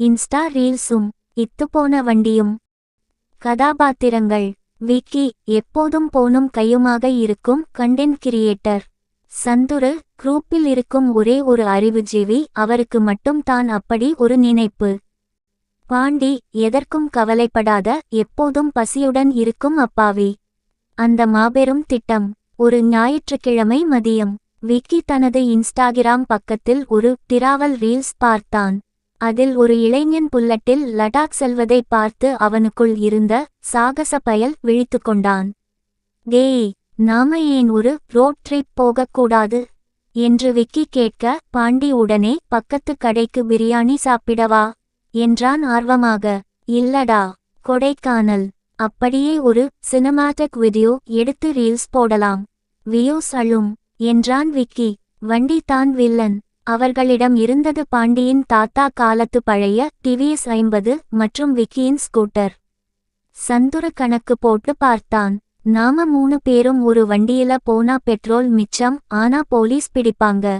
Insta ரீல்ஸும் இத்துப்போன வண்டியும். கதாபாத்திரங்கள். விக்கி எப்போதும் போனும் கையுமாக இருக்கும் கண்டென்ட் கிரியேட்டர். சந்துரு குரூப்பில் இருக்கும் ஒரே ஒரு அறிவுஜீவி அவருக்கு மட்டும் தான் அப்படி ஒரு நினைப்பு. பாண்டி எதற்கும் கவலைப்படாத எப்போதும் பசியுடன் இருக்கும் அப்பாவி. அந்த மாபெரும் திட்டம். ஒரு ஞாயிற்றுக்கிழமை மதியம். விக்கி தனது இன்ஸ்டாகிராம் பக்கத்தில் ஒரு டிராவல் ரீல்ஸ் பார்த்தான். அதில் ஒரு இளைஞன் புல்லட்டில் லடாக் செல்வதை பார்த்து அவனுக்குள் இருந்த சாகச பயல் விழித்து கொண்டான். டேய் நாம ஏன் ஒரு ரோட் ட்ரிப் போகக்கூடாது என்று விக்கி கேட்க பாண்டி உடனே பக்கத்து கடைக்கு பிரியாணி சாப்பிடவா? என்றான் ஆர்வமாக. இல்லடா கொடைக்கானல். அப்படியே ஒரு சினிமாட்டிக் வீடியோ எடுத்து ரீல்ஸ் போடலாம். வியூஸ் அழும் என்றான் விக்கி. வண்டி தான் வில்லன். அவர்களிடம் இருந்தது பாண்டியின் தாத்தா காலத்து பழைய டிவிஎஸ் ஐம்பது மற்றும் விக்கியின் ஸ்கூட்டர். சந்துர கணக்கு போட்டு பார்த்தான். நாம மூணு பேரும் ஒரு வண்டியில போனா பெட்ரோல் மிச்சம் ஆனா போலீஸ் பிடிப்பாங்க.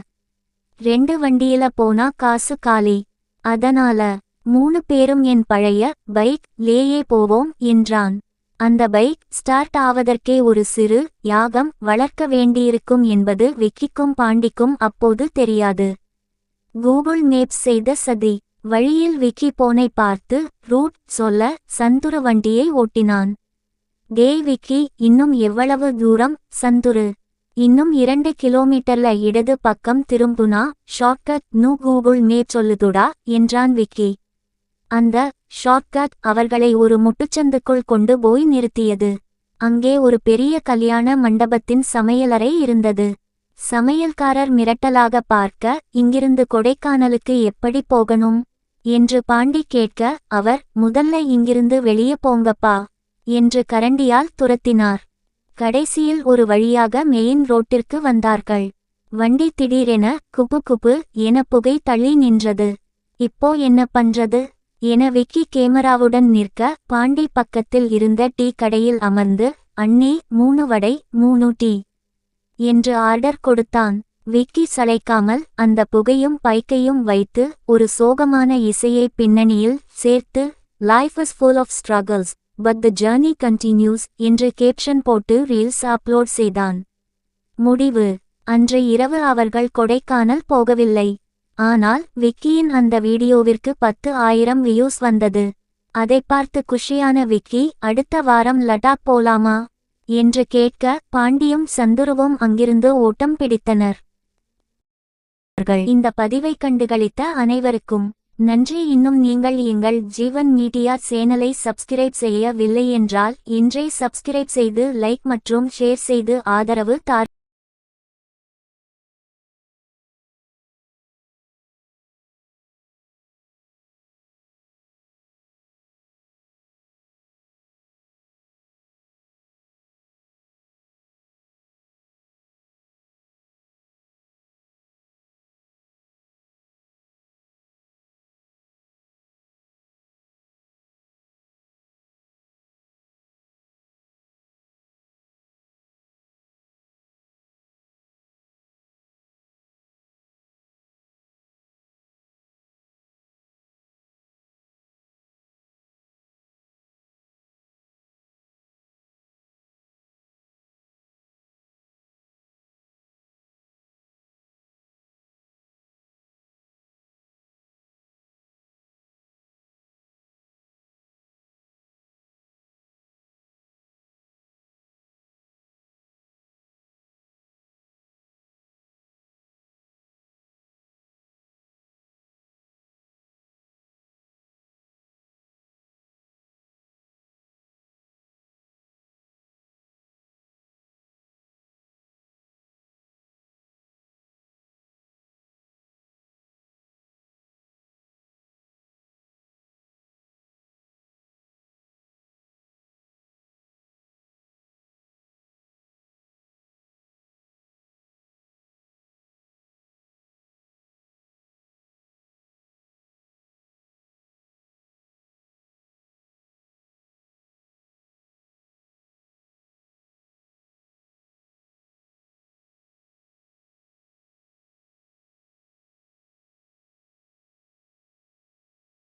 ரெண்டு வண்டியில போனா காசு காலி. அதனால மூணு பேரும் என் பழைய பைக் லேயே போவோம் என்றான். அந்த பைக் ஸ்டார்ட் ஆவதற்கே ஒரு சிறு யாகம் வளர்க்க வேண்டியிருக்கும் என்பது விக்கிக்கும் பாண்டிக்கும் அப்போது தெரியாது. கூகுள் மேப் செய்த சதி. வழியில் விக்கி போனை பார்த்து ரூட் சொல்ல சந்துரு வண்டியை ஓட்டினான். டே விக்கி இன்னும் எவ்வளவு தூரம்? சந்துரு. இன்னும் இரண்டு கிலோமீட்டர்ல இடது பக்கம் திரும்புனா ஷார்ட்கட் நூ கூகுள் மேப் சொல்லுதுடா என்றான் விக்கி. அந்த ஷார்ட்கட் அவர்களை ஒரு முட்டுச்சந்துக்குள் கொண்டு போய் நிறுத்தியது. அங்கே ஒரு பெரிய கல்யாண மண்டபத்தின் சமையலறை இருந்தது. சமையல்காரர் மிரட்டலாக பார்க்க இங்கிருந்து கொடைக்கானலுக்கு எப்படி போகணும்? என்று பாண்டி கேட்க அவர் முதல்ல இங்கிருந்து வெளியே போங்கப்பா என்று கரண்டியால் துரத்தினார். கடைசியில் ஒரு வழியாக மெயின் ரோட்டிற்கு வந்தார்கள். வண்டி திடீரென குபு குபு என புகை தள்ளி நின்றது. இப்போ என்ன பண்றது? என விக்கி கேமராவுடன் நிற்க பாண்டி பக்கத்தில் இருந்த டீ கடையில் அமர்ந்து அண்ணே மூணு வடை மூணு டீ என்று ஆர்டர் கொடுத்தான். விக்கி சளைக்காமல் அந்த புகையும் பைக்கையும் வைத்து ஒரு சோகமான இசையை பின்னணியில் சேர்த்து life is full of struggles but the journey continues என்று கேப்ஷன் போட்டு ரீல்ஸ் அப்லோட் செய்தான். முடிவு. அன்று இரவு அவர்கள் கொடைக்கானல் போகவில்லை. ஆனால் விக்கியின் அந்த வீடியோவிற்கு பத்து ஆயிரம் வியூஸ் வந்தது. அதை பார்த்து குஷியான விக்கி அடுத்த வாரம் லடாக் போலாமா? என்று கேட்க பாண்டியும் சந்துருவும் அங்கிருந்து ஓட்டம் பிடித்தனர். இந்த பதிவை கண்டுகளித்த அனைவருக்கும் நன்றி. இன்னும் நீங்கள் எங்கள் ஜீவன் மீடியா சேனலை சப்ஸ்கிரைப் செய்யவில்லை என்றால் இன்றே சப்ஸ்கிரைப் செய்து லைக் மற்றும் ஷேர் செய்து ஆதரவு தார்